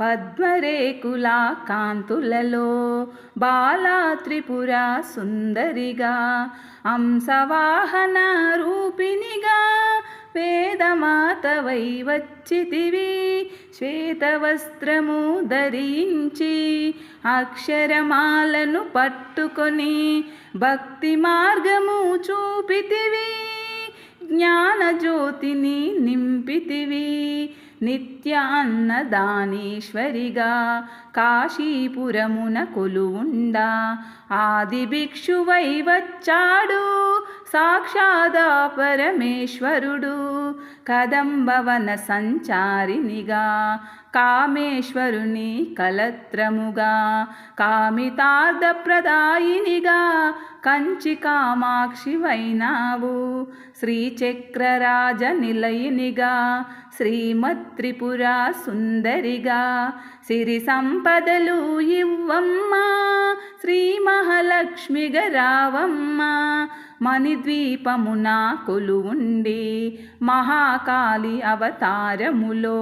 పద్మరేకుల కాంతులలో బాలా త్రిపుర సుందరిగా అంశవాహన రూపిణిగా వేదమాతవై వచ్చితివి శ్వేతవస్త్రము ధరించి అక్షరమాలను పట్టుకొని భక్తి మార్గము చూపితివి జ్ఞానజ్యోతిని నింపితివి. నిత్యాన్నదానేశ్వరిగా కాశీపురమున కొలువుండా ఆది భిక్షువై వచ్చాడు. సాక్షాదా పరమేశ్వరుడు కదంబవన సంచారినిగా కామేశ్వరుని కలత్రముగా కామితార్థప్రదాయినిగా కంచి కామాక్షివైనావు. శ్రీచక్రరాజ నిలయినిగా శ్రీమత్రిపుర సుందరిగా సిరి సంపదలు ఇవ్వమ్మా శ్రీ మహాలక్ష్మిగా రావమ్మా మణిద్వీపమున కొలువుండి మహాకాళి అవతారములో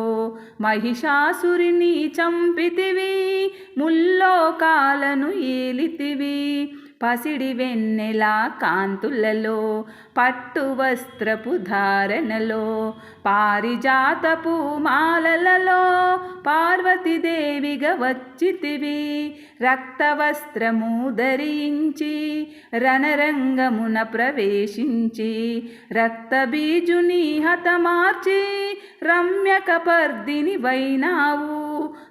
మహిషాసురిని చంపితివి ముల్లోకాలను ఏలితివి పసిడి వెన్నెల కాంతులలో పట్టు వస్త్రపు ధారణలో పారిజాతపు మాలలలో పార్వతీదేవిగా వచ్చితివి. రక్తవస్త్రము ధరించి రణరంగమున ప్రవేశించి రక్తబీజుని హతమార్చి రమ్యకపర్దిని వైనావు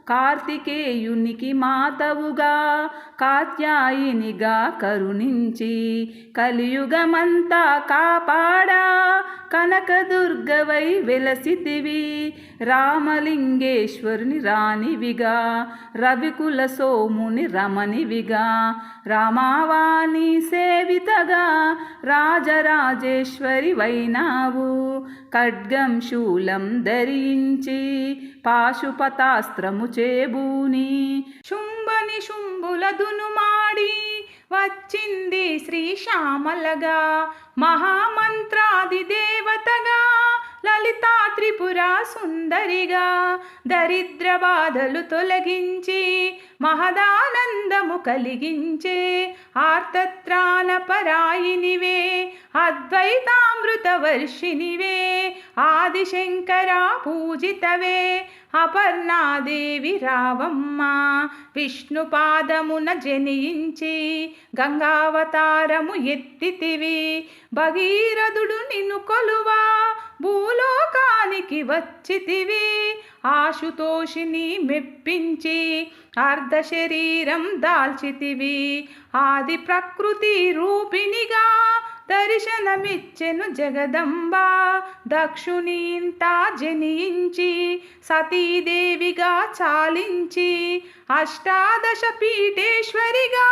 కార్తికేయునికి మాతవుగా కాత్యాయినిగా కరుణించి కలియుగమంతా కాపాడా. కనకదుర్గవై వెలసితివి. రామలింగేశ్వరుని రాణివిగా రవికుల సోముని రమణివిగా రామావాణి సేవితగా. రాజరాజేశ్వరి వైనావు. ఖడ్గం శూలం ధరించి పాశుపతాస్త్రము చేబూని. శుంభని శుంభుల దునుమాడి. వచ్చింది శ్రీ శ్యామలగా మహామంత్రాది దేవతగా లలితా త్రిపుర సుందరిగా దరిద్ర బాధలు తొలగించి మహదానందము కలిగించే ఆర్తత్రాణ పరాయినివే అద్వైతామృత వర్షినివే ఆదిశంకరా పూజితవే అపర్ణాదేవి రావమ్మ విష్ణుపాదమున జనించి గంగావతారము ఎత్తితివి. భగీరథుడు నిన్ను కొలువా భూలోకానికి వచ్చితివి. ఆశుతోషిని మెప్పించి అర్ధ శరీరం దాల్చితివి. ఆది ప్రకృతి రూపిణిగా దర్శనమిచ్చెను జగదంబ. దక్షునింత జనించి సతీదేవిగా చాలించి అష్టాదశ పీఠేశ్వరిగా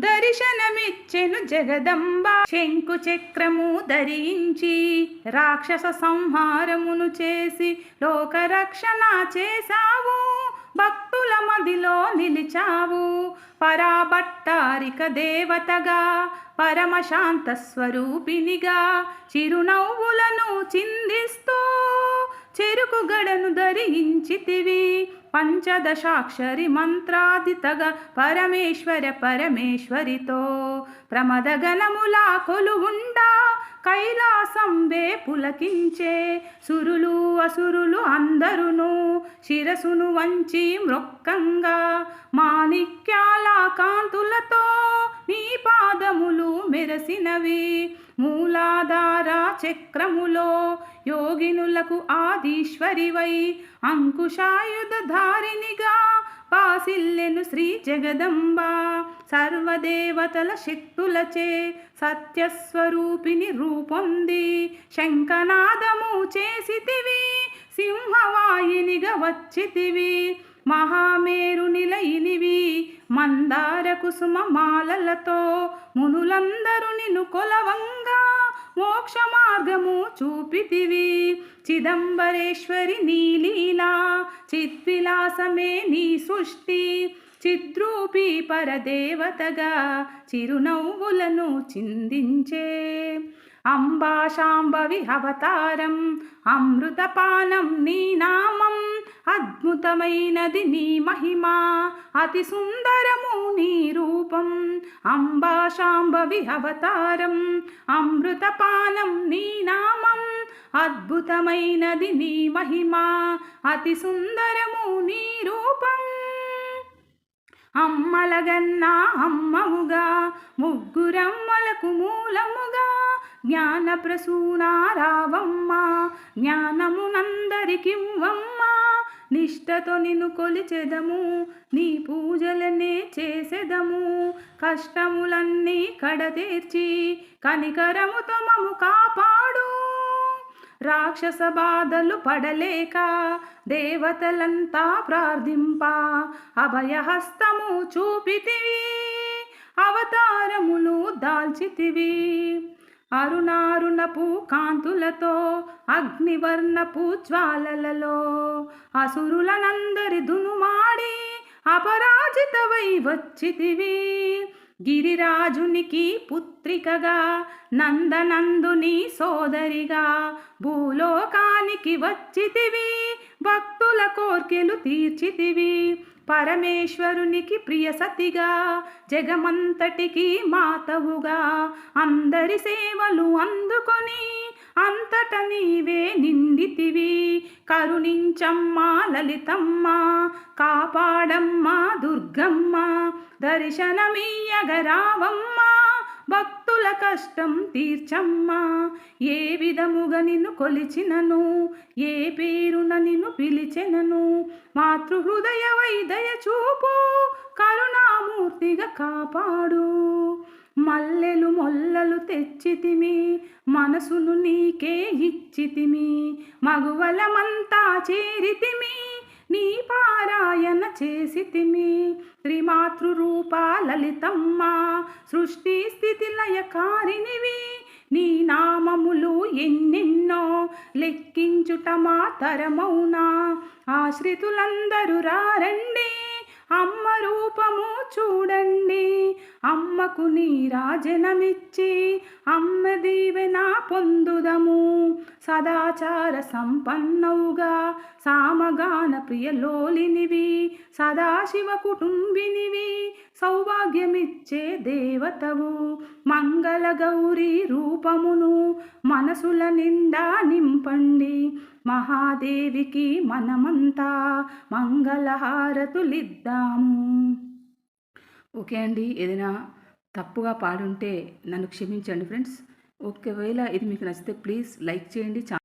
దర్శనమిచ్చెను జగదంబ. శంకు చక్రము ధరించి రాక్షస సంహారమును చేసి లోకరక్షణ చేశావు. భక్తి మదిలో నిలిచావు. పరాభట్టారిక దేవతగా పరమశాంత స్వరూపినిగా చిరునవ్వులను చిందిస్తూ చెరుకు గడను ధరించితివి. పంచదశాక్షరి మంత్రాదితగా పరమేశ్వర పరమేశ్వరితో ప్రమదగణములా కొలువుండా కైలాసంబే పులకించే సురులు అసురులు అందరును శిరసును వంచి మృక్కంగా మాణిక్యాల కాంతులతో నీ పాదములు మెరసినవి. మూలాధార చక్రములో యోగినులకు ఆదీశ్వరివై అంకుశాయుధ ధారినిగా సిల్లెను శ్రీ జగదంబ. సర్వదేవతల శక్తులచే సత్యస్వరూపిణి రూపొంది. శంఖనాదము చేసితివి సింహవాయినిగా వచ్చితివి. మహామేరు నిలయినివి మందార కుసుమ మాలలతో మునులందరూ నిన్ను కొలవంగ మోక్ష మార్గము చూపితివి. చిదంబరేశ్వరి నీలీలా చిద్విలాసమే నీ సృష్టి. చిద్రూపి పరదేవతగా చిరునవ్వులను చిందించే. అంబాశాంబవి అవతారం అమృతపానం నీ నామం. అద్భుతమైనది నీ మహిమ. అతి సుందరము నీ రూపం. అంబాశాంబవి అవతారం. అమృతపానం నీ నామం. అద్భుతమైనది నీ మహిమ. అతి సుందరము నీ రూపం. అమ్మలగన్నా అమ్మవుగా ముగ్గురమ్మలకు మూలముగా. జ్ఞాన ప్రసూనారావమ్మ జ్ఞానమునందరికివ్వమ్మ నిష్టతో నిన్ను కొలిచెదము నీ పూజలనే చేసెదము. కష్టములన్నీ కడతీర్చి కనికరముతో మము కాపాడు. రాక్షస బాధలు పడలేక దేవతలంతా ప్రార్థింప అభయహస్తము చూపితివి అవతారములు దాల్చితివి. అరుణారుణపు కాంతులతో అగ్నివర్ణపు జ్వాలలలో అసురులనందరి దునుమాడి అపరాజితవై వచ్చితివి. గిరిరాజునికి పుత్రికగా నందనందుని సోదరిగా భూలోకానికి వచ్చితివి. భక్తుల కోర్కెలు తీర్చితివి. పరమేశ్వరునికి ప్రియ సతిగా జగమంతటికి మాతవుగా. అందరి సేవలు అందుకొని అంతట నీవే నిందితివి. కరుణించమ్మా లలితమ్మ కాపాడమ్మా దుర్గమ్మ దర్శనమీయగరావమ్మా భక్తుల కష్టం తీర్చమ్మా. ఏ విధముగా నిన్ను కొలిచినను ఏ పేరున నిన్ను పిలిచెనను. మాతృహృదయ వైదయ చూపు కరుణామూర్తిగా కాపాడు. మల్లెలు మొల్లలు తెచ్చితిమి మనసును నీకే ఇచ్చితిమి. మగువలమంతా చేరితిమి. నీ పారాయణ చేసితిమి. త్రిమాతృరూపా లలితమ్మ సృష్టి స్థితి లయకారినివి. నీ నామములు ఎన్నెన్నో లెక్కించుట మా తరమౌనా ఆశ్రితులందరూ రారండి అమ్మ రూపము చూడండి. అమ్మకు నీ రాజనమిచ్చి అమ్మ దీవెన పొందుదము. సదాచార సంపన్నవుగా సామగాన ప్రియలోలినివి సదాశివ కుటుంబినివి సౌభాగ్యమిచ్చే దేవతవు. మంగళ గౌరీ రూపమును మనసుల నిండా నింపండి. మహాదేవికి మనమంతా మంగళహారతులిద్దాము. ఓకే అండి ఏదైనా తప్పుగా పాడుంటే నన్ను క్షమించండి ఫ్రెండ్స్. ఒకవేళ ఇది మీకు నచ్చితే ప్లీజ్ లైక్ చేయండి